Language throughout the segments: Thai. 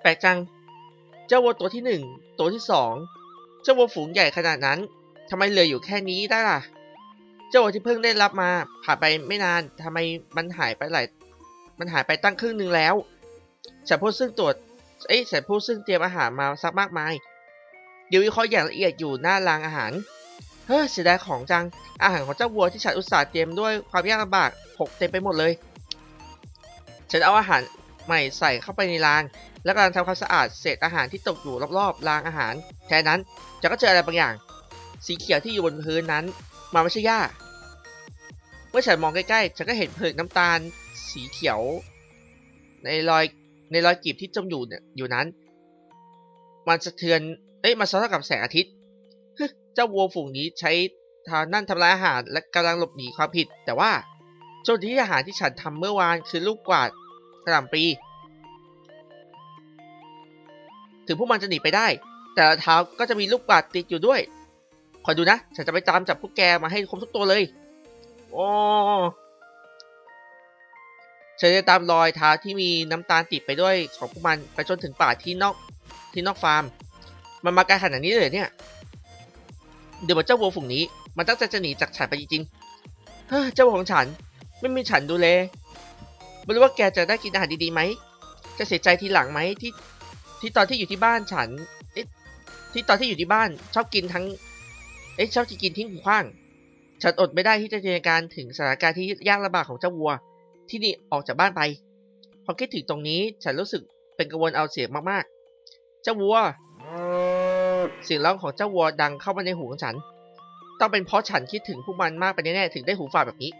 แปลกจัง เจ้าวัวตัวที่หนึ่งตัวที่สองเจ้าวัวฝูงใหญ่ขนาดนั้นทำไมเหลืออยู่แค่นี้ได้ล่ะ เจ้าวัวที่เพิ่งได้รับมาผ่านไปไม่นานทำไมมันหายไปหลายมันหายไปตั้งครึ่งหนึ่งแล้วฉันพูดซึ่งตรวจเอ้ยฉันพูดซึ่งเตรียมอาหารมาสักมากมายเดี๋ยววิเคราะห์อย่างละเอียดอยู่หน้ารางอาหารเฮ้ยเสียดายของจังอาหารของเจ้าวัวที่ฉันอุตส่าห์เตรียมด้วยความยากลำบากหกเต็มไปหมดเลย ฉันเอาอาหารใหม่ใส่เข้าไปในราง แล้วกำลังทำความสะอาดเศษอาหารที่ตกอยู่รอบๆรางอาหารแทนนั้นฉันก็เจออะไรบางอย่าง สีเขียวที่อยู่บนพื้นนั้นมันไม่ใช่หญ้า เมื่อฉันมองใกล้ๆ ฉันก็เห็นเผือกน้ำตาลสีเขียว ในรอยในรอยกีบที่จมอยู่เนี่ยอยู่นั้น มันสะเทือน เอ้ย มันสะท้อนกับแสงอาทิตย์เจ้าวัวฝูงนี้ใช้ทางนั่นทำลายอาหารและกำลังหลบหนีความผิด แต่ว่า โจทย์ที่อาหารที่ฉันทำเมื่อวานคือลูกกวาดกระหล่ำปลีถึงพวกมันจะหนีไปได้ แต่เท้าก็จะมีลูกกวาดติดอยู่ด้วย คอยดูนะ ฉันจะไปตามจับพวกแกมาให้ครบทุกตัวเลยโอ้ฉันจะตามรอยเท้าที่มีน้ำตาลติดไปด้วยของพวกมันไปจนถึงป่าที่นอกที่นอกฟาร์ม มันมาไกลขนาดนี้เลยเนี่ย เดี๋ยวมันเจ้าวัวฝูงนี้ มันตั้งใจจะหนีจากฉันไปจริงๆเฮ้ยเจ้าวัวของฉัน ไม่มีฉันดูแลไม่รู้ว่าแกจะได้กินอาหารดีๆไหม จะเสียใจทีหลังไหมที่ที่ตอนที่อยู่ที่บ้านฉันเอ๊ะที่ตอนที่อยู่ที่บ้านชอบกินทั้ง เอ๊ะชอบกินทิ้งขว้าง ฉันอดไม่ได้ที่จะจินตนาการถึงสถานการณ์ที่ยากลำบากของเจ้าวัว ที่นี่ออกจากบ้านไป พอคิดถึงตรงนี้ฉันรู้สึกเป็นกังวลเอาเสียงมากๆ เจ้าวัว เสียงร้องของเจ้าวัวดังเข้ามาในหูของฉัน ต้องเป็นเพราะฉันคิดถึงพวกมันมากไปแน่ๆถึงได้หูฝาดแบบนี้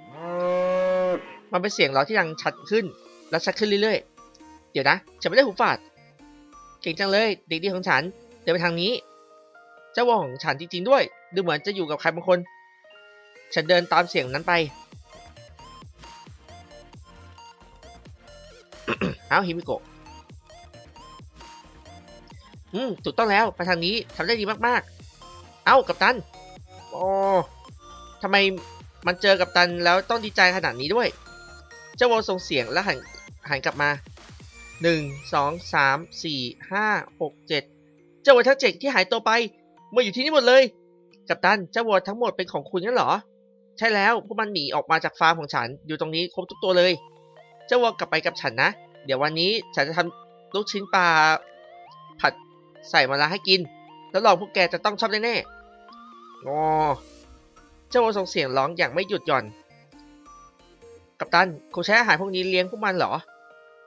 มันเป็นเสียงร้องที่ดังชัดขึ้น และชัดขึ้นเรื่อยๆ เดี๋ยวนะ ฉันไม่ได้หูฝาด เก่งจังเลย เด็กดีของฉัน เดินไปทางนี้ เจ้าวัวของฉันจริงๆด้วย ดูเหมือนจะอยู่กับใครบางคน ฉันเดินตามเสียงนั้นไป เอ้าฮิมิโกะ อืม ถูกต้องแล้ว ไปทางนี้ทำได้ดีมากๆ เอ้า กัปตัน โอ้ทำไมมันเจอกัปตันแล้วต้องดีใจขนาดนี้ด้วย เจ้าวอลส่งเสียงแล้วหันหันกลับมาหนึ่งสองสามสี่ห้าหกเจ็ดเจ้าวัวทั้งเจ็ดที่หายตัวไปมาอยู่ที่นี่หมดเลย กัปตันเจ้าวัวทั้งหมดเป็นของคุณงั้นเหรอ ใช่แล้วพวกมันหนีออกมาจากฟาร์มของฉันอยู่ตรงนี้ครบทุกตัวเลย เจ้าวัวกลับไปกับฉันนะ เดี๋ยววันนี้ฉันจะทำลูกชิ้นปลาผัดใส่มะระให้กิน แล้วลองพวกแกจะต้องชอบแน่ๆงอเจ้าวัวส่งเสียงร้องอย่างไม่หยุดหย่อน ปตันคุณใช้อาหารพวกนี้เลี้ยงพวกมันเหรอ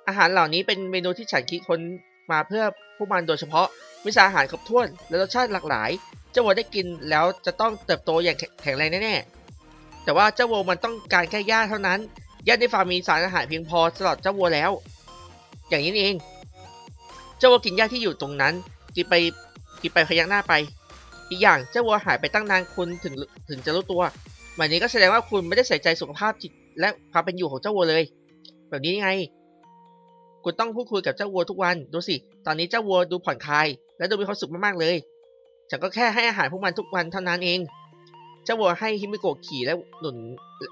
อาหารเหล่านี้เป็นเมนูที่ฉันคิดค้นมาเพื่อพวกมันโดยเฉพาะมีสารอาหารครบถ้วนและรสชาติหลากหลาย เจ้าวัวได้กินแล้วจะต้องเติบโตอย่างแข็งแรงแน่ๆแต่ว่าเจ้าวัวมันต้องการแค่หญ้าเท่านั้นหญ้าในฟาร์มมีสารอาหารเพียงพอสำหรับเจ้าวัวแล้ว อย่างนี้เอง เจ้าวัวกินหญ้าที่อยู่ตรงนั้น กินไปกินไปพยักหน้าไป อีกอย่างเจ้าวัวหายไปตั้งนานคุณถึงถึงจะรู้ตัวแบบนี้ก็แสดงว่าคุณไม่ได้ใส่ใจสุขภาพจิต และความเป็นอยู่ของเจ้าวัวเลย แบบนี้ไง คุณต้องพูดคุยกับเจ้าวัวทุกวัน ดูสิ ตอนนี้เจ้าวัวดูผ่อนคลาย และดูมีความสุขมากๆเลยฉันก็แค่ให้อาหารพวกมันทุกวันเท่านั้นเอง เจ้าวัวให้ฮิมิโกะขี่และหนุน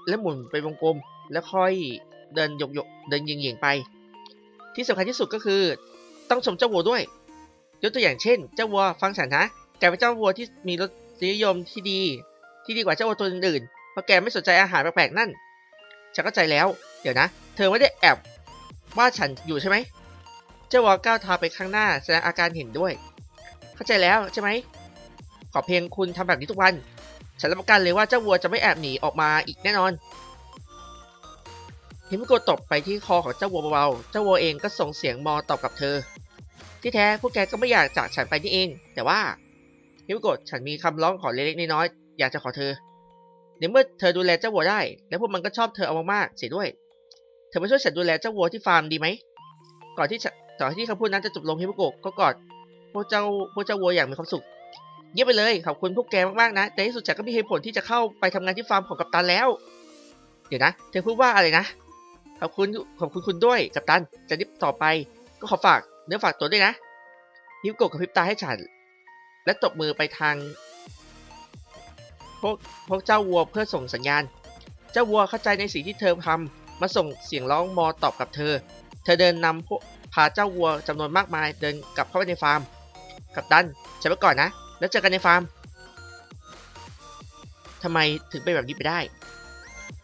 และหมุนไปวงกลม แล้วค่อยเดินหยกหยกๆเดินเยียงๆไป ที่สำคัญที่สุดก็คือ ต้องชมเจ้าวัวด้วย ยกตัวอย่างเช่น เจ้าวัวฟังฉันนะ แกเป็นเจ้าวัวที่มีรสนิยมที่ดี ที่ดีกว่าเจ้าวัวตัวอื่นๆเพราะแกไม่สนใจอาหารแปลกๆนั่น ฉันเข้าใจแล้ว เดี๋ยวนะ เธอไม่ได้แอบว่าฉันอยู่ใช่ไหม เจ้าวัวก้าวเท้าไปข้างหน้าแสดงอาการเห็นด้วย เข้าใจแล้วใช่ไหม ขอเพียงคุณทำแบบนี้ทุกวัน ฉันรับประกันเลยว่าเจ้าวัวจะไม่แอบหนีออกมาอีกแน่นอนฮิมโกตบไปที่คอของเจ้าวัวเบาๆ เจ้าวัวเองก็ส่งเสียงมอตอบกับเธอ ที่แท้พวกแกก็ไม่อยากจากฉันไปนี่เอง แต่ว่าฮิมโกฉันมีคำร้องขอเล็กๆน้อยๆอยากจะขอเธอ ในเมื่อเธอดูแลเจ้าวัวได้ และพวกมันก็ชอบเธอเอามากๆเสียด้วย เธอมาช่วยฉันดูแลเจ้าวัวที่ฟาร์มดีไหม ก่อนที่ฉันก่อที่คำพูดนั้นจะจบลงฮิมิโกะก็กอดพวกเจ้าพวกเจ้าวัวอย่างมีความสุข เยี่ยมไปเลย ขอบคุณพวกแกมากๆนะในที่สุดฉันก็มีเหตุผลที่จะเข้าไปทำงานที่ฟาร์มของกัปตันแล้ว เดี๋ยวนะ เธอพูดว่าอะไรนะ ขอบคุณขอบคุณคุณด้วยกัปตัน จะรีบต่อไป ก็ขอฝากเนื้อฝากตัวด้วยนะฮิวโกะกับพิบตาให้ฉัน และตบมือไปทาง พวกพวกเจ้าวัวเพื่อส่งสัญญาณ เจ้าวัวเข้าใจในสิ่งที่เธอทำมาส่งเสียงร้องมอตอบกับเธอ เธอเดินนำพวกพาเจ้าวัวจำนวนมากมายเดินกลับเข้าไปในฟาร์ม กับดันฉันไปก่อนนะ แล้วเจอกันในฟาร์มทำไมถึงเป็นแบบนี้ไปได้